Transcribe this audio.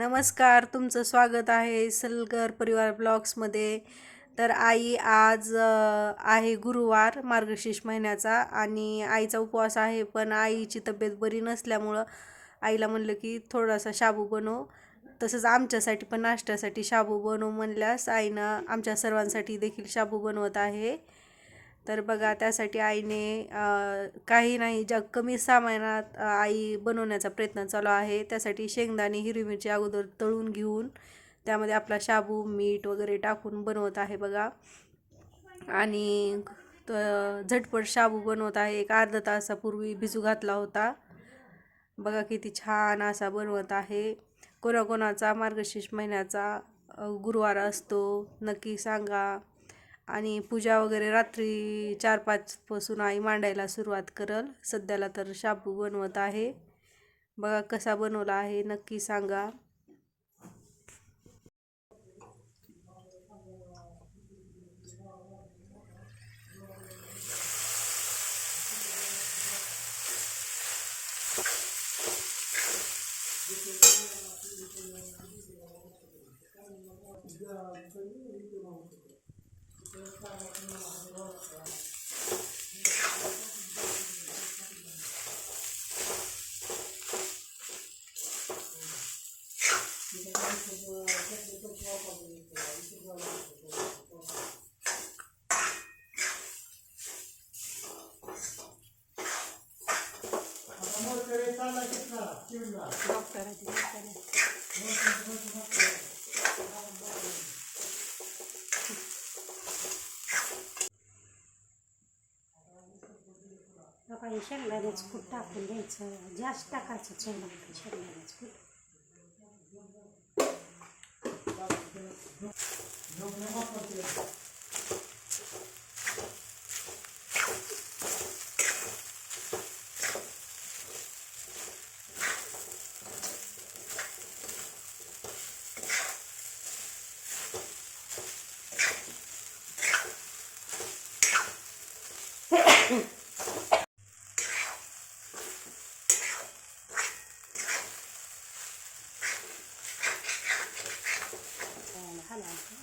नमस्कार तुमचं स्वागत आहे सलगर परिवार ब्लॉग्समध्ये. तर आई आज आहे गुरुवार मार्गशीर्ष महिन्याचा आणि आईचा उपवास आहे पण आईची तब्येत बरी नसल्यामुळं आईला म्हणलं की थोडासा शाबू बनव. तसंच आमच्यासाठी पण नाश्त्यासाठी शाबू बनव म्हणल्यास आईनं आमच्या सर्वांसाठी देखील शाबू बनवत आहे. तर बघा त्यासाठी आईने काही नाही ज्या कमी सामानात आई बनवण्याचा प्रयत्न चालू आहे. त्यासाठी शेंगदाणे हिरवी मिरची अगोदर तळून घेऊन त्यामध्ये आपला शाबू मीठ वगैरे टाकून बनवत आहे बघा. आणि त- झटपट शाबू बनवत आहे. एक अर्धा तासापूर्वी भिजू घातला होता. बघा किती छान असा बनवत आहे. कोणाकोणाचा मार्गशीर्ष महिन्याचा गुरुवार असतो. नक्की सांगा. आणि पूजा वगैरे रात्री चार पाचपासून आई मांडायला सुरुवात करल. सध्याला तर शाबू बनवत आहे. बघा कसा बनवला आहे नक्की सांगा. Gracias. काही शेंगदाण्याचं कूट टाकून द्यायचं जास्त टाकायचं चव लागतं शेंगदाण्याचं कूट 太难。